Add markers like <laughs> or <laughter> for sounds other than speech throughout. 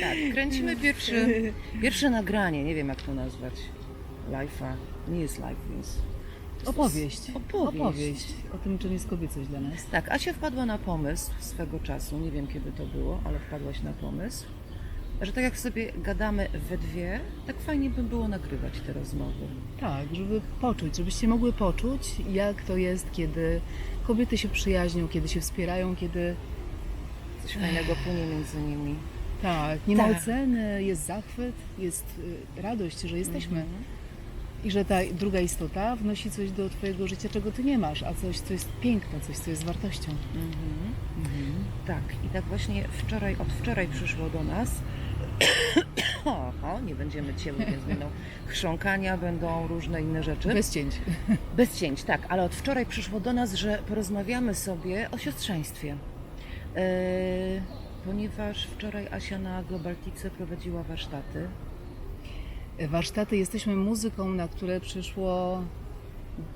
Tak, kręcimy pierwszy, pierwsze nagranie, nie wiem jak to nazwać. Live'a. Nie jest live, więc... Opowieść. Opowieść. Opowieść o tym, czym jest kobiecość dla nas. Tak, Asia wpadła na pomysł swego czasu, nie wiem kiedy to było, ale wpadłaś na pomysł, że tak jak sobie gadamy we dwie, tak fajnie by było nagrywać te rozmowy. Tak, żeby poczuć, żebyście mogły poczuć, jak to jest, kiedy kobiety się przyjaźnią, kiedy się wspierają, kiedy Coś fajnego płynie między nimi. tak, nie ma Tak. oceny, jest zachwyt, jest y, radość, że jesteśmy. Mhm. I że ta druga istota wnosi coś do Twojego życia, czego Ty nie masz, a coś, co jest piękne, coś, co jest wartością. Mhm. Tak, i tak właśnie wczoraj, od wczoraj przyszło do nas. <coughs> Oho, nie będziemy cięły, więc będą chrząkania, będą różne inne rzeczy. Bez cięć. Bez cięć, tak, ale od wczoraj przyszło do nas, że porozmawiamy sobie o siostrzeństwie. Yy, ponieważ wczoraj Asia na Globaltice prowadziła warsztaty. Warsztaty jesteśmy muzyką, na które przyszło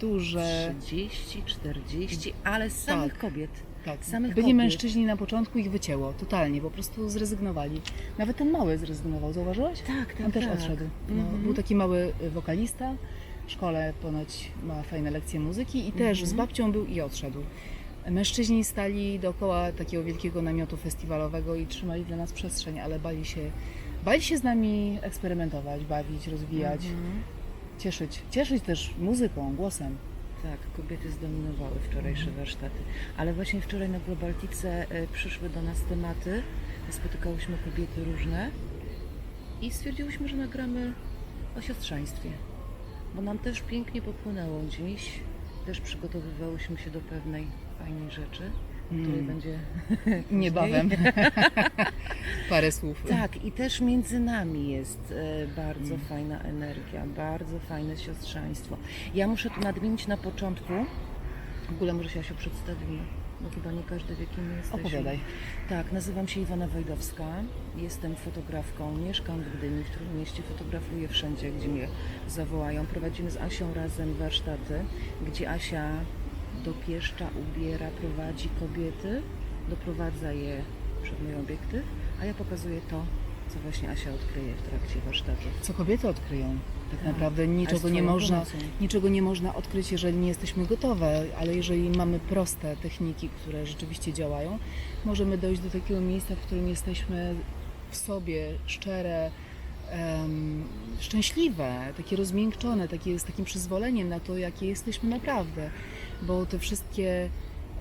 duże. 30, 40, ale samych Tak. kobiet. Tak, samych byli kobiet. mężczyźni na początku, ich wycięło totalnie, po prostu zrezygnowali. Nawet ten mały zrezygnował, zauważyłaś? Tak, tak, On też tak. odszedł. No, Mhm. Był taki mały y, wokalista, w szkole ponoć ma fajne lekcje muzyki i też Mhm. z babcią był i odszedł. Mężczyźni stali dookoła takiego wielkiego namiotu festiwalowego i trzymali dla nas przestrzeń, ale bali się, bali się z nami eksperymentować, bawić, rozwijać, Mhm. cieszyć, cieszyć też muzyką, głosem. Tak, kobiety zdominowały wczorajsze Mhm. warsztaty. Ale właśnie wczoraj na Globaltice e, przyszły do nas tematy. Spotykałyśmy kobiety różne i stwierdziłyśmy, że nagramy o siostrzeństwie. Bo nam też pięknie popłynęło dziś. Też przygotowywałyśmy się do pewnej fajnej rzeczy, o której Mm. będzie <laughs> Niebawem. <laughs> Parę słów. Tak, i też między nami jest e, bardzo Mm. fajna energia, bardzo fajne siostrzeństwo. Ja muszę tu nadmienić na początku, w ogóle może się Asiu przedstawimy, bo chyba nie każdy wie kim jesteśmy. Opowiadaj. Tak, nazywam się Iwona Wajdowska, jestem fotografką, mieszkam w Gdyni, w którym mieście fotografuję wszędzie, gdzie mnie zawołają. Prowadzimy z Asią razem warsztaty, gdzie Asia dopieszcza, ubiera, prowadzi kobiety, doprowadza je przed mój obiektyw, a ja pokazuję to, co właśnie Asia odkryje w trakcie warsztatu. Co kobiety odkryją. Tak Tak. naprawdę niczego nie można, pomocą. niczego nie można odkryć, jeżeli nie jesteśmy gotowe, ale jeżeli mamy proste techniki, które rzeczywiście działają, możemy dojść do takiego miejsca, w którym jesteśmy w sobie szczere, em, szczęśliwe, takie rozmiękczone, takie z takim przyzwoleniem na to, jakie jesteśmy naprawdę. Bo te wszystkie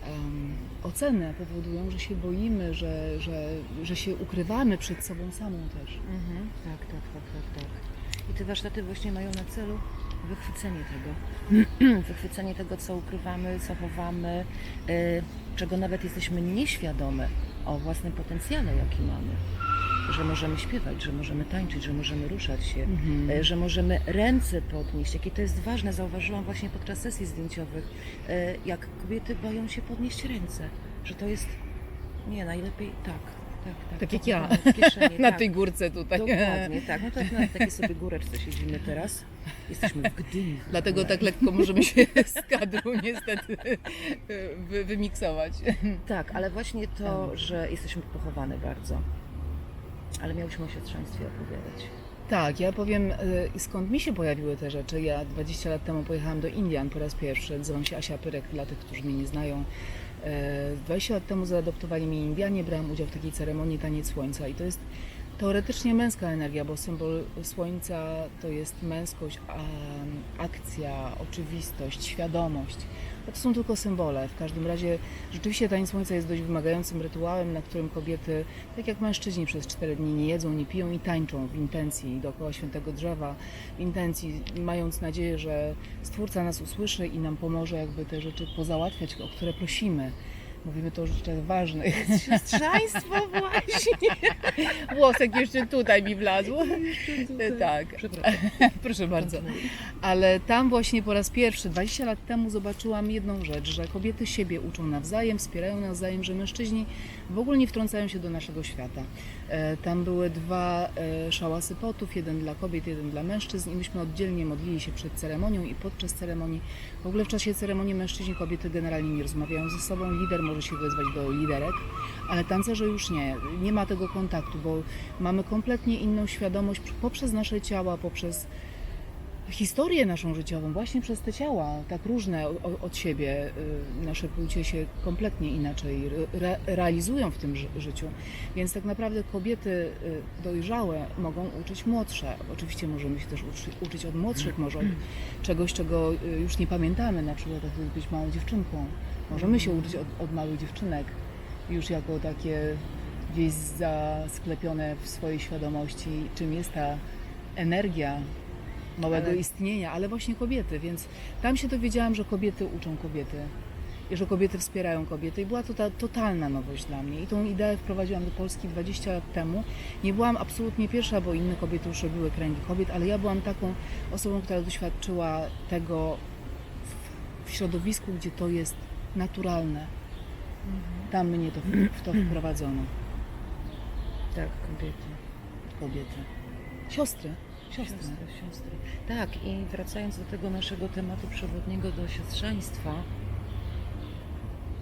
em, oceny powodują, że się boimy, że, że, że się ukrywamy przed sobą samą też. Mhm. Tak, tak, tak, tak, tak. I te warsztaty właśnie mają na celu wychwycenie tego. <clears throat> wychwycenie tego, co ukrywamy, co chowamy, y, czego nawet jesteśmy nieświadome o własnym potencjale, jaki mamy. Że możemy śpiewać, że możemy tańczyć, że możemy ruszać się, Mhm. y, że możemy ręce podnieść. Jakie to jest ważne, zauważyłam właśnie podczas sesji zdjęciowych, y, jak kobiety boją się podnieść ręce, że to jest, nie, najlepiej tak. Tak, tak, Tak jak ja. kieszeni, <laughs> Na tak. tej górce tutaj. Dokładnie, tak. No tak na takiej sobie góreczce siedzimy teraz. Jesteśmy w Gdyni. Dlatego tak lekko możemy się <laughs> z kadru niestety wy, wymiksować. Tak, ale właśnie to, że jesteśmy pochowane bardzo. Ale miałyśmy o siostrzeństwie opowiadać. Tak, ja powiem y, skąd mi się pojawiły te rzeczy. Ja 20 lat temu pojechałam do Indian po raz pierwszy. Nazywam się Asia Pyrek dla tych, którzy mnie nie znają. E, 20 lat temu zaadoptowali mnie Indianie, brałam udział w takiej ceremonii Taniec Słońca i to jest teoretycznie męska energia, bo symbol słońca to jest męskość, akcja, oczywistość, świadomość. To są tylko symbole. W każdym razie rzeczywiście Taniec Słońca jest dość wymagającym rytuałem, na którym kobiety, tak jak mężczyźni, przez 4 dni nie jedzą, nie piją i tańczą w intencji dookoła świętego drzewa, w intencji, mając nadzieję, że Stwórca nas usłyszy i nam pomoże jakby te rzeczy pozałatwiać, o które prosimy. Mówimy to o rzeczach ważnych. Siostrzeństwo <laughs> właśnie! Włosek jeszcze tutaj mi wlazł. Tak, Przepraszam. proszę bardzo. Ale tam właśnie po raz pierwszy, 20 lat temu, zobaczyłam jedną rzecz, że kobiety siebie uczą nawzajem, wspierają nawzajem, że mężczyźni w ogóle nie wtrącają się do naszego świata. E, Tam były dwa e, szałasy potów, jeden dla kobiet, jeden dla mężczyzn i myśmy oddzielnie modlili się przed ceremonią i podczas ceremonii. W ogóle w czasie ceremonii mężczyźni i kobiety generalnie nie rozmawiają ze sobą. Lider może się wezwać do liderek, ale tancerze już nie. Nie ma tego kontaktu, bo mamy kompletnie inną świadomość poprzez nasze ciała, poprzez historię naszą życiową, właśnie przez te ciała, tak różne od siebie, y, nasze płcie się kompletnie inaczej re, realizują w tym ży- życiu. Więc tak naprawdę kobiety y, dojrzałe mogą uczyć młodsze. Oczywiście możemy się też uczy, uczyć od młodszych, może od czegoś, czego y, już nie pamiętamy, na przykład jak być małą dziewczynką. Możemy się uczyć od, od małych dziewczynek, już jako takie gdzieś zasklepione w swojej świadomości, czym jest ta energia małego Ale- istnienia, ale właśnie kobiety, więc tam się dowiedziałam, że kobiety uczą kobiety i że kobiety wspierają kobiety i była to ta totalna nowość dla mnie i tą ideę wprowadziłam do Polski 20 lat temu. Nie byłam absolutnie pierwsza, bo inne kobiety już robiły kręgi kobiet, ale ja byłam taką osobą, która doświadczyła tego w, środowisku, gdzie to jest naturalne. Tam mnie to, w to wprowadzono. Tak, kobiety. Kobiety. Siostry. Siostry. Siostry. Tak, i wracając do tego naszego tematu przewodniego do siostrzeństwa,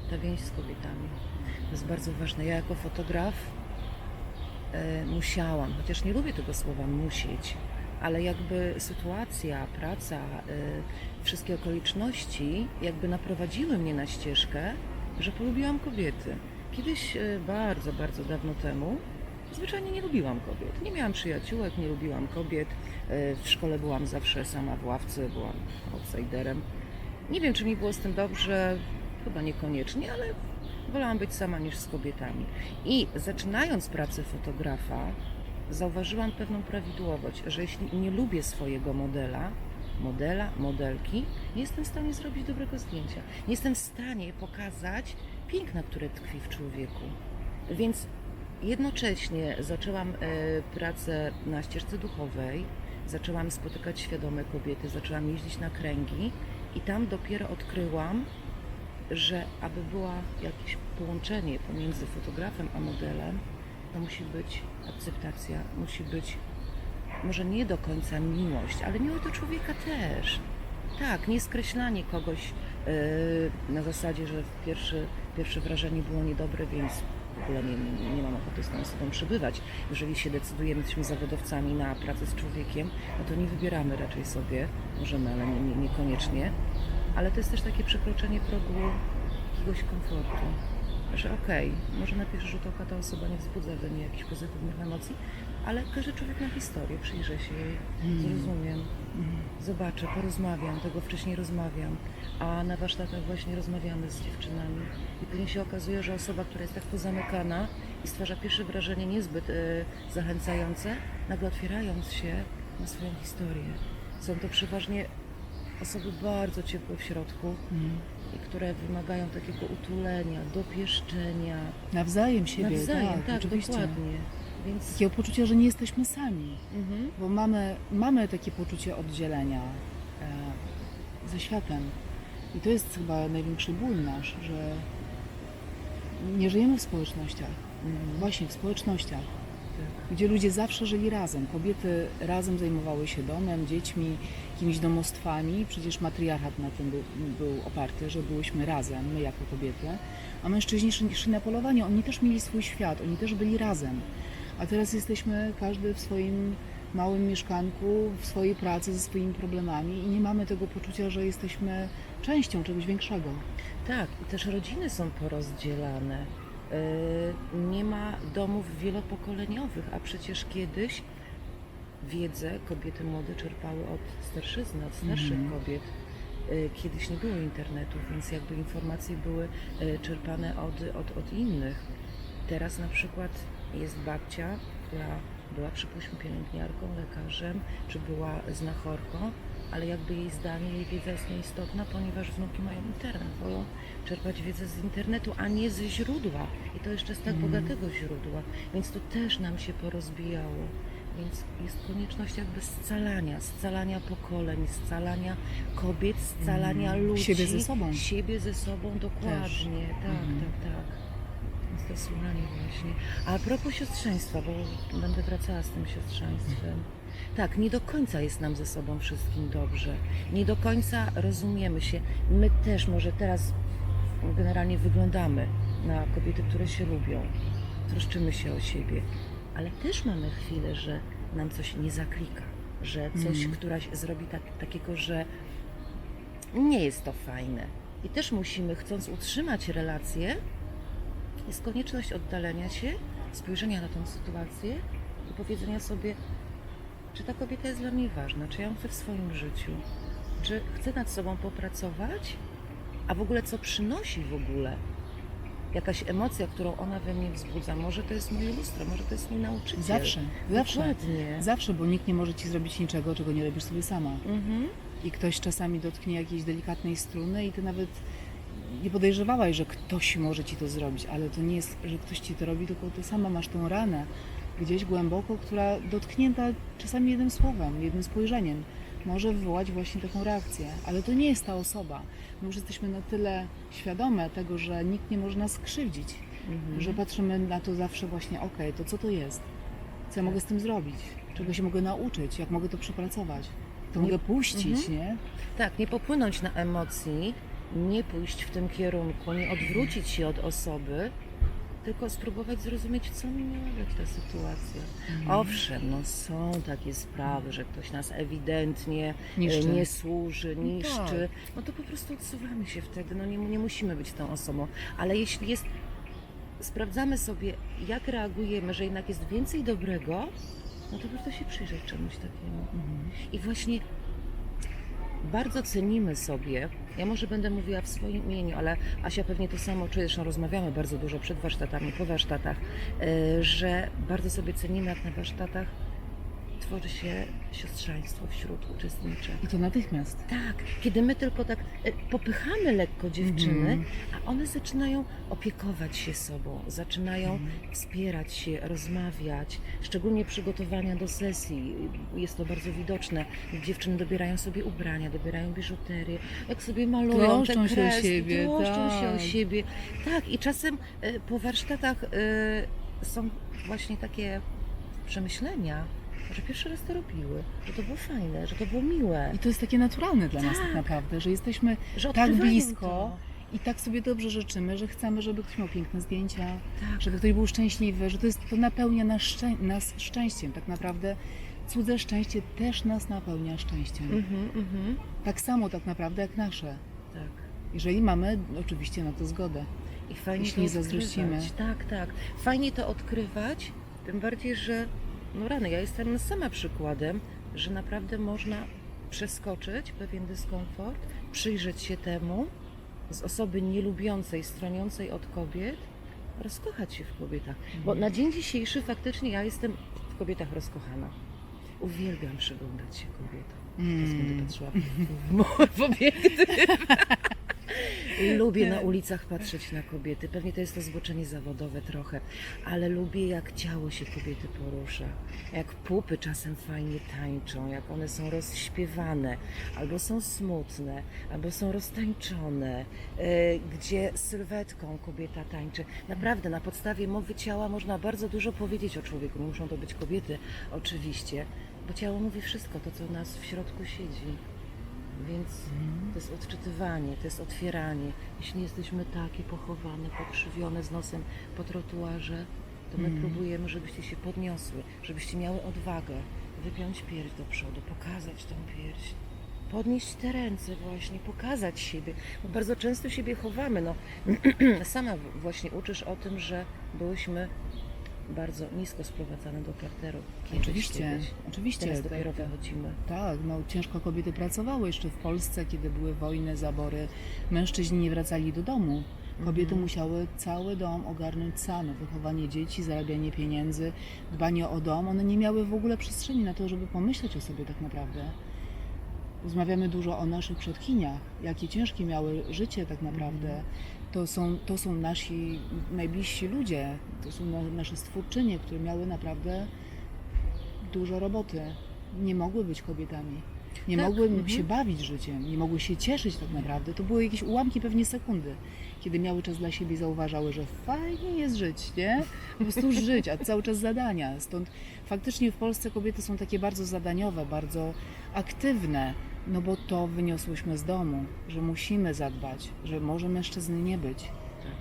ta więź z kobietami. To jest bardzo ważne. Ja jako fotograf e, musiałam, chociaż nie lubię tego słowa musieć, ale jakby sytuacja, praca, e, wszystkie okoliczności jakby naprowadziły mnie na ścieżkę, że polubiłam kobiety. Kiedyś, e, bardzo, bardzo dawno temu, zwyczajnie nie lubiłam kobiet. Nie miałam przyjaciółek, nie lubiłam kobiet. E, W szkole byłam zawsze sama w ławce, byłam outsiderem. Nie wiem, czy mi było z tym dobrze, chyba niekoniecznie, ale wolałam być sama niż z kobietami. I zaczynając pracę fotografa, zauważyłam pewną prawidłowość, że jeśli nie lubię swojego modela, modela, modelki, nie jestem w stanie zrobić dobrego zdjęcia. Nie jestem w stanie pokazać piękna, które tkwi w człowieku. Więc jednocześnie zaczęłam e, pracę na ścieżce duchowej, zaczęłam spotykać świadome kobiety, zaczęłam jeździć na kręgi i tam dopiero odkryłam, że aby była jakieś połączenie pomiędzy fotografem a modelem, to musi być akceptacja, musi być może nie do końca miłość, ale miłość do człowieka też. Tak, nie skreślanie kogoś yy, na zasadzie, że pierwszy, pierwsze wrażenie było niedobre, więc ogóle nie, nie mam ochoty z tą osobą przebywać. Jeżeli się decydujemy, jesteśmy zawodowcami na pracę z człowiekiem, no to nie wybieramy raczej sobie, możemy, ale nie, nie, niekoniecznie. Ale to jest też takie przekroczenie progu jakiegoś komfortu. Że okej, może na pierwszy rzut oka ta osoba nie wzbudza we mnie jakichś pozytywnych emocji, ale każdy człowiek ma historię, przyjrzę się jej, zrozumiem, zobaczę, porozmawiam, tego wcześniej rozmawiam, a na warsztatach właśnie rozmawiamy z dziewczynami i później się okazuje, że osoba, która jest tak pozamykana i stwarza pierwsze wrażenie niezbyt e, zachęcające, nagle otwierając się na swoją historię. Są to przeważnie osoby bardzo ciepłe w środku Mm. i które wymagają takiego utulenia, dopieszczenia. Nawzajem siebie, Nawzajem, tak, tak, oczywiście. dokładnie. Więc Takiego poczucia, że nie jesteśmy sami, mhm. bo mamy, mamy takie poczucie oddzielenia e, ze światem. I to jest chyba największy ból nasz, że nie żyjemy w społecznościach. Mhm. Właśnie w społecznościach, Tak. gdzie ludzie zawsze żyli razem. Kobiety razem zajmowały się domem, dziećmi, jakimiś domostwami. Przecież matriarchat na tym był, był oparty, że byłyśmy razem, my jako kobiety. A mężczyźni szli, szli na polowanie, oni też mieli swój świat, oni też byli razem. A teraz jesteśmy każdy w swoim małym mieszkanku, w swojej pracy, ze swoimi problemami i nie mamy tego poczucia, że jesteśmy częścią czegoś większego. Tak, i też rodziny są porozdzielane. Yy, Nie ma domów wielopokoleniowych, a przecież kiedyś wiedzę kobiety młode czerpały od starszyzny, od starszych Mhm. kobiet. Yy, Kiedyś nie było internetu, więc jakby informacje były yy, czerpane od, od, od innych. Teraz na przykład jest babcia, która była przypuśćmy pielęgniarką, lekarzem, czy była znachorką, ale jakby jej zdanie, jej wiedza jest nieistotna, ponieważ wnuki mają internet, wolą czerpać wiedzę z internetu, a nie ze źródła. I to jeszcze z tak Mhm. bogatego źródła, więc to też nam się porozbijało. Więc jest konieczność jakby scalania, scalania pokoleń, scalania kobiet, scalania Mhm. ludzi. Siebie ze sobą. Siebie ze sobą, dokładnie. Tak, Mhm. tak, tak. To słuchanie właśnie. A propos siostrzeństwa, bo będę wracała z tym siostrzeństwem. Tak, nie do końca jest nam ze sobą wszystkim dobrze. Nie do końca rozumiemy się. My też może teraz generalnie wyglądamy na kobiety, które się lubią, troszczymy się o siebie, ale też mamy chwilę, że nam coś nie zaklika, że coś Mhm. któraś zrobi tak, takiego, że nie jest to fajne. I też musimy, chcąc utrzymać relację, jest konieczność oddalenia się, spojrzenia na tą sytuację i powiedzenia sobie, czy ta kobieta jest dla mnie ważna, czy ja ją chcę w swoim życiu, czy chcę nad sobą popracować, a w ogóle co przynosi w ogóle jakaś emocja, którą ona we mnie wzbudza. Może to jest moje lustro, może to jest mój nauczyciel. Zawsze, zawsze. Dokładnie. Zawsze, bo nikt nie może ci zrobić niczego, czego nie robisz sobie sama. Mhm. I ktoś czasami dotknie jakiejś delikatnej struny i ty nawet nie podejrzewałaś, że ktoś może ci to zrobić, ale to nie jest, że ktoś ci to robi, tylko ty sama masz tę ranę gdzieś głęboko, która dotknięta czasami jednym słowem, jednym spojrzeniem może wywołać właśnie taką reakcję. Ale to nie jest ta osoba. My już jesteśmy na tyle świadome tego, że nikt nie może nas skrzywdzić, Mhm. że patrzymy na to zawsze właśnie, okej, to co to jest? Co ja mogę z tym zrobić? Czego się mogę nauczyć? Jak mogę to przepracować? To Nie- mogę puścić, Mhm. nie? Tak, nie popłynąć na emocji, nie pójść w tym kierunku, nie odwrócić się od osoby, tylko spróbować zrozumieć, co mi miała być ta sytuacja. Mhm. Owszem, no są takie sprawy, że ktoś nas ewidentnie Niszczy. e, nie służy, No niszczy. tak. No to po prostu odsuwamy się wtedy, no nie, nie musimy być tą osobą. Ale jeśli jest, sprawdzamy sobie, jak reagujemy, że jednak jest więcej dobrego, no to warto się przyjrzeć czemuś takiemu. Mhm. I właśnie bardzo cenimy sobie, ja może będę mówiła w swoim imieniu, ale Asia pewnie to samo czuje, zresztą rozmawiamy bardzo dużo przed warsztatami, po warsztatach, e, że bardzo sobie cenimy, jak na warsztatach tworzy się siostrzeństwo wśród uczestniczek. I to natychmiast. Tak, kiedy my tylko tak e, popychamy lekko dziewczyny, Mhm. a one zaczynają opiekować się sobą, zaczynają Mhm. wspierać się, rozmawiać, szczególnie przygotowania do sesji. Jest to bardzo widoczne. Dziewczyny dobierają sobie ubrania, dobierają biżuterię, jak sobie malują Troszczą te się o kreski, siebie, troszczą się o tak. siebie. Tak, i czasem e, po warsztatach e, są właśnie takie przemyślenia, że pierwszy raz to robiły, że to było fajne, że to było miłe, I to jest takie naturalne dla nas tak Tak. naprawdę, że jesteśmy że tak blisko to. i tak sobie dobrze życzymy, że chcemy, żeby ktoś miał piękne zdjęcia, Tak. żeby ktoś był szczęśliwy, że to, jest, to napełnia nas, szczę, nas szczęściem. Tak naprawdę cudze szczęście też nas napełnia szczęściem. Mhm, mhm. Tak samo tak naprawdę jak nasze. Tak. Jeżeli mamy oczywiście na to zgodę. I fajnie Jeśli to nie zazdrościmy. Tak, tak. Fajnie to odkrywać, tym bardziej, że no rany, ja jestem sama przykładem, że naprawdę można przeskoczyć pewien dyskomfort, przyjrzeć się temu z osoby nielubiącej, stroniącej od kobiet, rozkochać się w kobietach. Bo na dzień dzisiejszy faktycznie ja jestem w kobietach rozkochana. Uwielbiam przyglądać się kobietom. Teraz będę Mm. patrzyła w, w, w obiektyw. <laughs> Lubię na ulicach patrzeć na kobiety. Pewnie to jest to zboczenie zawodowe trochę, ale lubię jak ciało się kobiety porusza. Jak pupy czasem fajnie tańczą, jak one są rozśpiewane, albo są smutne, albo są roztańczone, e, gdzie sylwetką kobieta tańczy. Naprawdę na podstawie mowy ciała można bardzo dużo powiedzieć o człowieku. Muszą to być kobiety, oczywiście, bo ciało mówi wszystko, to co u nas w środku siedzi. Więc to jest odczytywanie, to jest otwieranie. Jeśli jesteśmy takie pochowane, pokrzywione z nosem po trotuarze, to my Mhm. próbujemy, żebyście się podniosły, żebyście miały odwagę wypiąć pierś do przodu, pokazać tą pierś, podnieść te ręce właśnie, pokazać siebie, bo bardzo często siebie chowamy. No, <clears throat> sama właśnie uczysz o tym, że byłyśmy bardzo nisko sprowadzane do parteru. Oczywiście, kiedyś. oczywiście. Teraz dopiero tak. wychodzimy. Tak, no ciężko kobiety pracowały jeszcze w Polsce, kiedy były wojny, zabory. Mężczyźni nie wracali do domu. Kobiety Mhm. musiały cały dom ogarnąć same. Wychowanie dzieci, zarabianie pieniędzy, dbanie o dom. One nie miały w ogóle przestrzeni na to, żeby pomyśleć o sobie tak naprawdę. Rozmawiamy dużo o naszych przodkiniach, jakie ciężkie miały życie tak naprawdę. To są, to są nasi najbliżsi ludzie, to są na, nasze stwórczynie, które miały naprawdę dużo roboty. Nie mogły być kobietami. Nie Tak, mogły mhm. się bawić życiem, nie mogły się cieszyć tak naprawdę. To były jakieś ułamki pewnie sekundy, kiedy miały czas dla siebie i zauważały, że fajnie jest żyć, nie? Po prostu żyć, a cały czas zadania. Stąd faktycznie w Polsce kobiety są takie bardzo zadaniowe, bardzo aktywne, no bo to wyniosłyśmy z domu, że musimy zadbać, że może mężczyzny nie być. Tak.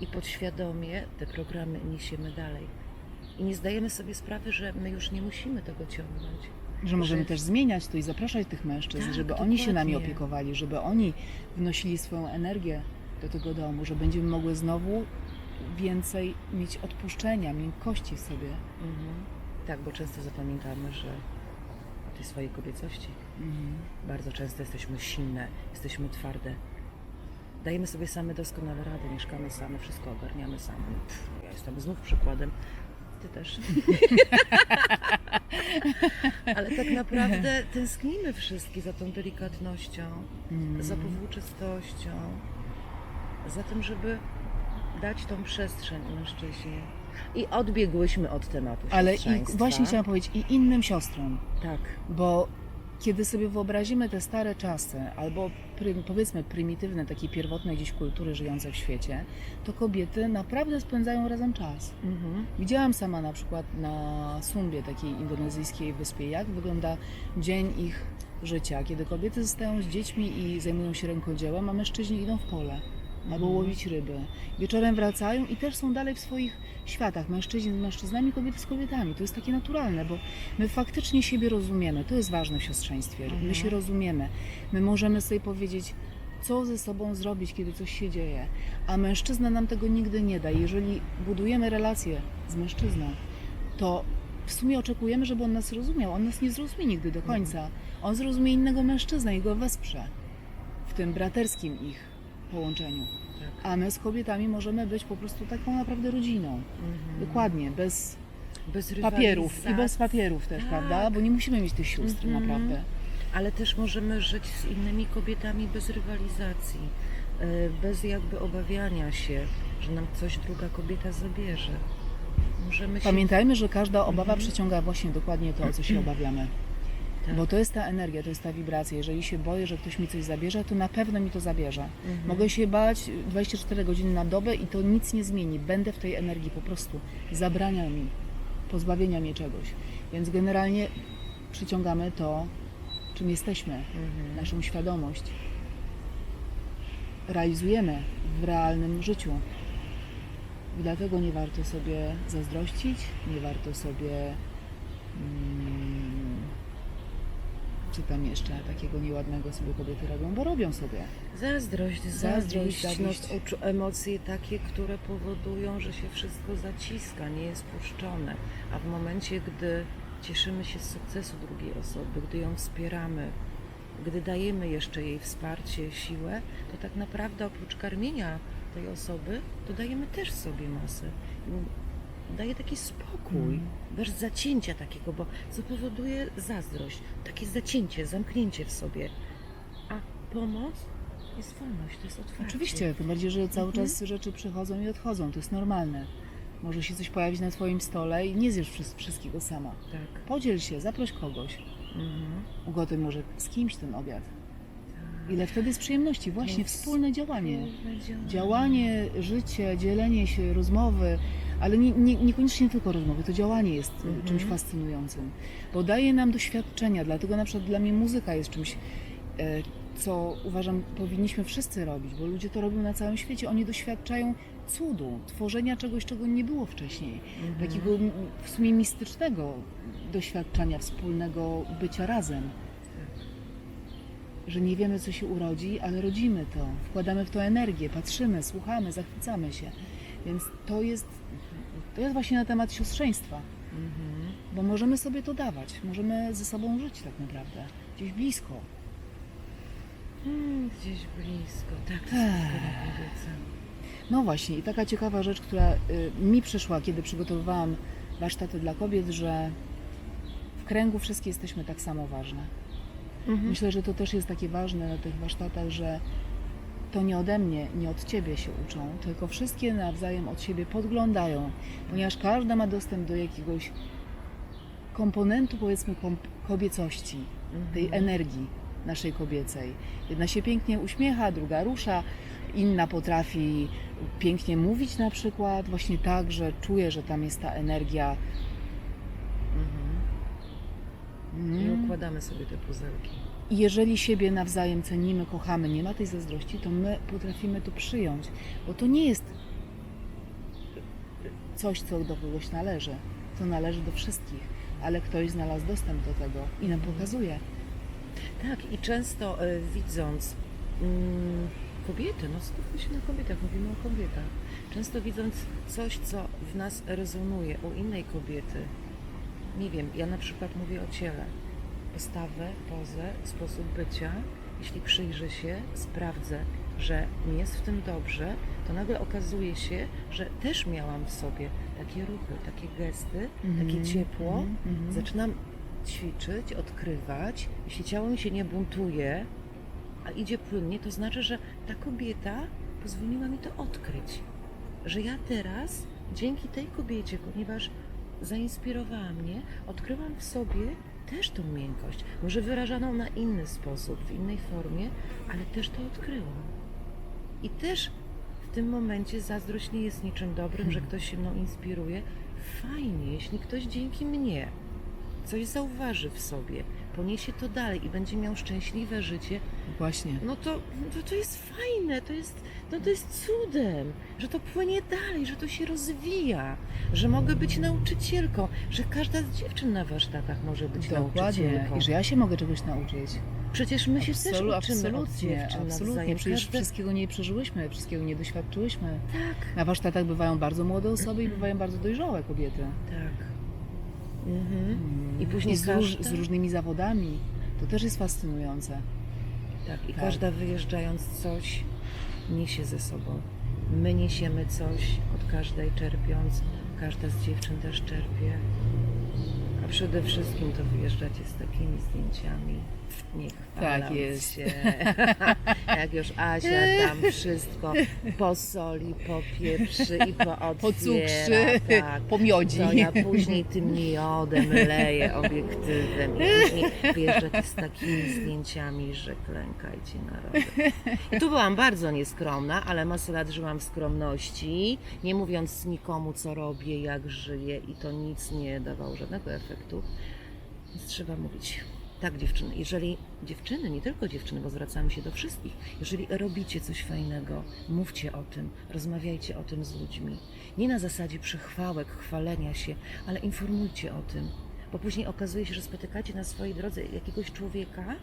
i podświadomie te programy niesiemy dalej. I nie zdajemy sobie sprawy, że my już nie musimy tego ciągnąć. Że możemy Że- też zmieniać to i zapraszać tych mężczyzn, Tak, żeby oni się nami dokładnie. opiekowali, żeby oni wnosili swoją energię do tego domu, że będziemy mogły znowu więcej mieć odpuszczenia, miękkości w sobie. Mhm. Tak, bo często zapominamy, że o tej swojej kobiecości Mhm. bardzo często jesteśmy silne, jesteśmy twarde. Dajemy sobie same doskonale radę, mieszkamy same, wszystko ogarniamy same. No, Pff, ja jestem znów przykładem. Ty też. <laughs> Ale tak naprawdę tęsknimy wszystkie za tą delikatnością, Mhm. za powłóczystością, za tym, żeby dać tą przestrzeń mężczyźnie. I odbiegłyśmy od tematu Ale i właśnie chciałam powiedzieć i innym siostrom, Tak. bo kiedy sobie wyobrazimy te stare czasy, albo pry, powiedzmy prymitywne, takie pierwotne gdzieś kultury żyjące w świecie, to kobiety naprawdę spędzają razem czas. Mhm. Widziałam sama na przykład na Sumbie, takiej indonezyjskiej wyspie, jak wygląda dzień ich życia, kiedy kobiety zostają z dziećmi i zajmują się rękodziełem, a mężczyźni idą w pole albo Mhm. łowić ryby. Wieczorem wracają i też są dalej w swoich światach. Mężczyźni z mężczyznami, kobiety z kobietami. To jest takie naturalne, bo my faktycznie siebie rozumiemy. To jest ważne w siostrzeństwie. My Mhm. się rozumiemy. My możemy sobie powiedzieć, co ze sobą zrobić, kiedy coś się dzieje. A mężczyzna nam tego nigdy nie da. Jeżeli budujemy relacje z mężczyzną, to w sumie oczekujemy, żeby on nas rozumiał. On nas nie zrozumie nigdy do końca. On zrozumie innego mężczyznę i go wesprze w tym braterskim ich połączeniu. Tak. A my z kobietami możemy być po prostu taką naprawdę rodziną. Mhm. Dokładnie, bez Bez papierów i bez papierów też, Tak. prawda? Bo nie musimy mieć tych sióstr Mhm. naprawdę. Ale też możemy żyć z innymi kobietami bez rywalizacji, e, bez jakby obawiania się, że nam coś druga kobieta zabierze. Możemy się... Pamiętajmy, że każda obawa Mhm. przyciąga właśnie dokładnie to, o co się <clears throat> obawiamy. Tak. Bo to jest ta energia, to jest ta wibracja. Jeżeli się boję, że ktoś mi coś zabierze, to na pewno mi to zabierze. Mhm. Mogę się bać 24 godziny na dobę i to nic nie zmieni. Będę w tej energii po prostu. Zabrania mi, pozbawienia mnie czegoś. Więc generalnie przyciągamy to, czym jesteśmy, Mhm. naszą świadomość. Realizujemy w realnym życiu. I dlatego nie warto sobie zazdrościć, nie warto sobie. Mm, czy tam jeszcze takiego nieładnego sobie kobiety robią, bo robią sobie. Zazdrość, Zazdrość, zazdrość, uczu- emocje takie, które powodują, że się wszystko zaciska, nie jest puszczone. A w momencie, gdy cieszymy się z sukcesu drugiej osoby, gdy ją wspieramy, gdy dajemy jeszcze jej wsparcie, siłę, to tak naprawdę oprócz karmienia tej osoby, to dajemy też sobie masę. Daje taki spokój, Mhm. bez zacięcia takiego, bo co powoduje zazdrość, takie zacięcie, zamknięcie w sobie. A pomoc jest wolność, to jest otwarcie. Oczywiście, tym bardziej, że cały Mhm. czas rzeczy przychodzą i odchodzą, to jest normalne. Może się coś pojawić na Twoim stole i nie zjesz wszys- wszystkiego sama. Tak. Podziel się, zaproś kogoś. Mhm. Ugotuj może z kimś ten obiad. Ile wtedy jest przyjemności, właśnie wspólne działanie. Wspólne działanie. Działanie, życie, dzielenie się, rozmowy, ale nie, nie, niekoniecznie tylko rozmowy, to działanie jest Mhm. czymś fascynującym, bo daje nam doświadczenia, dlatego na przykład dla mnie muzyka jest czymś, e, co uważam powinniśmy wszyscy robić, bo ludzie to robią na całym świecie, oni doświadczają cudu, tworzenia czegoś, czego nie było wcześniej, Mhm. takiego w sumie mistycznego doświadczenia wspólnego bycia razem. Że nie wiemy, co się urodzi, ale rodzimy to, wkładamy w to energię, patrzymy, słuchamy, zachwycamy się. Więc to jest, to jest właśnie na temat siostrzeństwa, Mhm. bo możemy sobie to dawać, możemy ze sobą żyć tak naprawdę, gdzieś blisko. Mm, gdzieś blisko, tak. No właśnie, i taka ciekawa rzecz, która y, mi przyszła, kiedy przygotowywałam warsztaty dla kobiet, że w kręgu wszystkie jesteśmy tak samo ważne. Mhm. Myślę, że to też jest takie ważne na tych warsztatach, że to nie ode mnie, nie od ciebie się uczą, tylko wszystkie nawzajem od siebie podglądają, ponieważ każda ma dostęp do jakiegoś komponentu, powiedzmy, kobiecości, tej Mhm. energii naszej kobiecej. Jedna się pięknie uśmiecha, druga rusza, inna potrafi pięknie mówić na przykład, właśnie tak, że czuje, że tam jest ta energia. Mhm. I Mm. układamy sobie te puzelki. Jeżeli siebie nawzajem cenimy, kochamy, nie ma tej zazdrości, to my potrafimy to przyjąć, bo to nie jest coś, co do kogoś należy. To należy do wszystkich, ale ktoś znalazł dostęp do tego i nam pokazuje. Tak, i często e, widząc mm, kobiety, no skupmy się na kobietach, mówimy o kobietach. Często widząc coś, co w nas rezonuje u innej kobiety, nie wiem, ja na przykład mówię o ciele, postawę, pozę, sposób bycia, jeśli przyjrzę się, sprawdzę, że nie jest w tym dobrze, to nagle okazuje się, że też miałam w sobie takie ruchy, takie gesty, takie ciepło. mhm, mhm. Zaczynam ćwiczyć, odkrywać. Jeśli ciało mi się nie buntuje, a idzie płynnie, to znaczy, że ta kobieta pozwoliła mi to odkryć. Że ja teraz, dzięki tej kobiecie, ponieważ zainspirowała mnie, odkryłam w sobie też tą miękkość. Może wyrażaną na inny sposób, w innej formie, ale też to odkryłam. I też w tym momencie zazdrość nie jest niczym dobrym, że ktoś się mną inspiruje. Fajnie, jeśli ktoś dzięki mnie coś zauważy w sobie, poniesie to dalej i będzie miał szczęśliwe życie, Właśnie. no to, no to jest fajne, to jest, no to jest cudem, że to płynie dalej, że to się rozwija, że mogę być nauczycielką, że każda z dziewczyn na warsztatach może być Dokładnie. nauczycielką. I że ja się mogę czegoś nauczyć. Przecież my się też Absolu- uczymy od absolutnie, dziewczyn absolutnie. nawzajem. Przecież Każda- wszystkiego nie przeżyłyśmy, wszystkiego nie doświadczyłyśmy. Tak, Na warsztatach bywają bardzo młode osoby i bywają bardzo dojrzałe kobiety. tak. Mhm. I później z, róż, każda- z różnymi zawodami. To też jest fascynujące. Tak, i Tak. każda wyjeżdżając coś niesie ze sobą. My niesiemy coś od każdej czerpiąc, każda z dziewczyn też czerpie. A przede wszystkim to wyjeżdżacie z takimi zdjęciami. Nie chwaląc Tak jest. się. <laughs> Jak już Asia tam wszystko posoli, popieprzy i pootwiera. Pocukrzy, Tak. pomiodzi. To ja później tym miodem leję obiektywem i później wyjeżdżacie z takimi zdjęciami, że klękajcie na I tu byłam bardzo nieskromna, ale masę lat żyłam w skromności, nie mówiąc nikomu co robię, jak żyję i to nic nie dawało żadnego efektu. Więc trzeba mówić. Tak, dziewczyny, jeżeli dziewczyny, nie tylko dziewczyny, bo zwracamy się do wszystkich, jeżeli robicie coś fajnego, mówcie o tym, rozmawiajcie o tym z ludźmi. Nie na zasadzie przechwałek, chwalenia się, ale informujcie o tym, bo później okazuje się, że spotykacie na swojej drodze jakiegoś człowieka,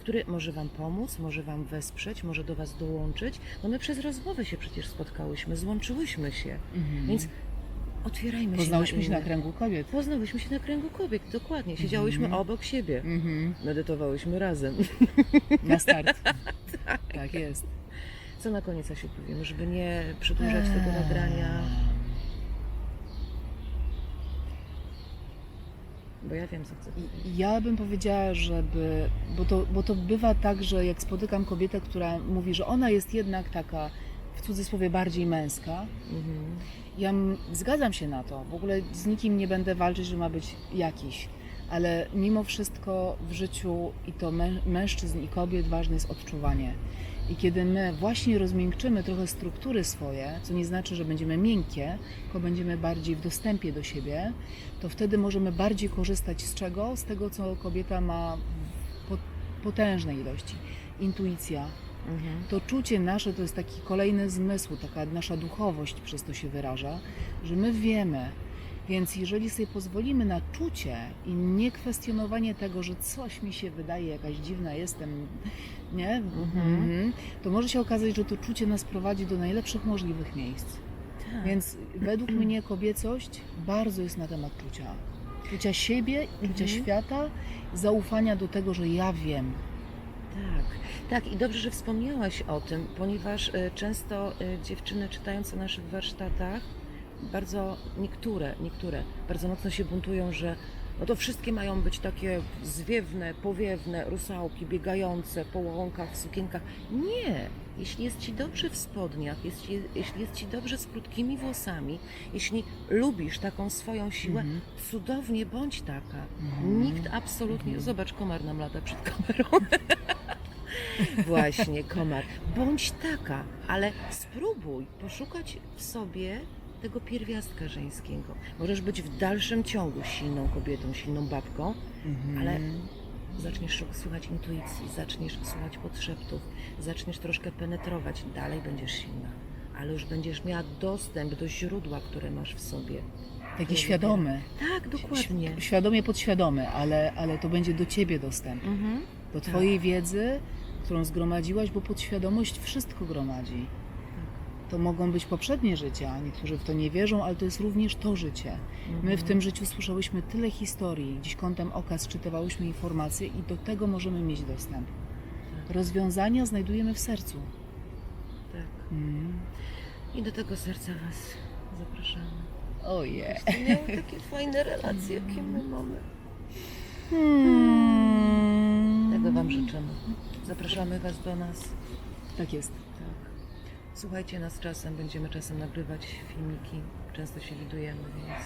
który może Wam pomóc, może Wam wesprzeć, może do Was dołączyć. No my przez rozmowę się przecież spotkałyśmy, złączyłyśmy się, Mhm. więc otwierajmy Poznałyśmy się na kręgu kobiet. Poznałyśmy się na kręgu kobiet, dokładnie. Siedziałyśmy Mhm. obok siebie. Mhm. Medytowałyśmy razem. <laughs> Na start. <laughs> tak jest. Co na koniec się powiemy, żeby nie przedłużać tego nagrania, bo ja wiem, co chcę powiedzieć. I- Ja bym powiedziała, żeby, bo to, bo to bywa tak, że jak spotykam kobietę, która mówi, że ona jest jednak taka w cudzysłowie bardziej męska, Mhm. ja zgadzam się na to. W ogóle z nikim nie będę walczyć, że ma być jakiś. Ale mimo wszystko w życiu i to mę- mężczyzn i kobiet ważne jest odczuwanie. I kiedy my właśnie rozmiękczymy trochę struktury swoje, co nie znaczy, że będziemy miękkie, tylko będziemy bardziej w dostępie do siebie, to wtedy możemy bardziej korzystać z czego? Z tego, co kobieta ma w po- potężnej ilości. Intuicja, Mhm. to czucie nasze to jest taki kolejny zmysł, taka nasza duchowość przez to się wyraża, że my wiemy. Więc jeżeli sobie pozwolimy na czucie i nie kwestionowanie tego, że coś mi się wydaje, jakaś dziwna jestem, nie? Mhm. To może się okazać, że to czucie nas prowadzi do najlepszych możliwych miejsc. Tak. Więc według <clears throat> mnie kobiecość bardzo jest na temat czucia. Czucia siebie, czucia Mhm. świata, zaufania do tego, że ja wiem. Tak, tak i dobrze, że wspomniałaś o tym, ponieważ e, często e, dziewczyny czytając o naszych warsztatach, bardzo niektóre, niektóre bardzo mocno się buntują, że no to wszystkie mają być takie zwiewne, powiewne, rusałki biegające po łąkach, w sukienkach. Nie! Jeśli jest Ci dobrze w spodniach, jeśli, jeśli jest Ci dobrze z krótkimi włosami, jeśli lubisz taką swoją siłę, Mhm. cudownie bądź taka. Mhm. Nikt absolutnie. Mhm. Zobacz, komar nam lata przed kamerą. <laughs> <laughs> Właśnie, komar. Bądź taka, ale spróbuj poszukać w sobie tego pierwiastka żeńskiego. Możesz być w dalszym ciągu silną kobietą, silną babką, Mhm. ale zaczniesz słuchać intuicji, zaczniesz słuchać podszeptów, zaczniesz troszkę penetrować, dalej będziesz silna. ale już będziesz miała dostęp do źródła, które masz w sobie. Taki Które świadomy. Tak, dokładnie. Świadomie, podświadomy, ale, ale to będzie do ciebie dostęp. Mhm. Do Tak. twojej wiedzy, którą zgromadziłaś, bo podświadomość wszystko gromadzi. To mogą być poprzednie życia, niektórzy w to nie wierzą, ale to jest również to życie. My w Mhm. tym życiu słyszałyśmy tyle historii, gdzieś kątem oka czytałyśmy informacje i do tego możemy mieć dostęp. Rozwiązania znajdujemy w sercu. Tak. Mm. I do tego serca Was zapraszamy. Ojej. Miały takie fajne relacje, jakie my mamy. Hmm. Wam życzymy. Zapraszamy Was do nas. Tak jest. Tak. Słuchajcie nas czasem, będziemy czasem nagrywać filmiki. Często się widujemy, więc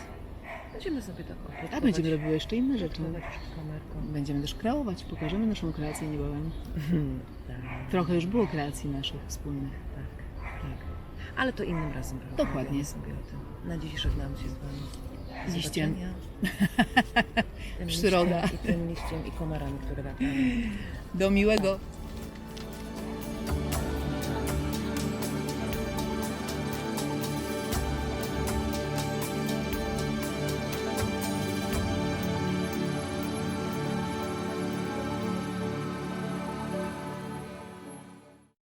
będziemy sobie tak. A będziemy robiły jeszcze inne rzeczy. kamerką. Będziemy też kreować, pokażemy naszą kreację niebawem. Tak, Trochę już było kreacji naszych wspólnych. tak, tak. Ale to innym razem Dokładnie. sobie o tym. Na dziś żegnam się z Wami. <laughs> Do Liściem. Tym Przyroda. liściem I tym liściem i komarami, które latamy. Do miłego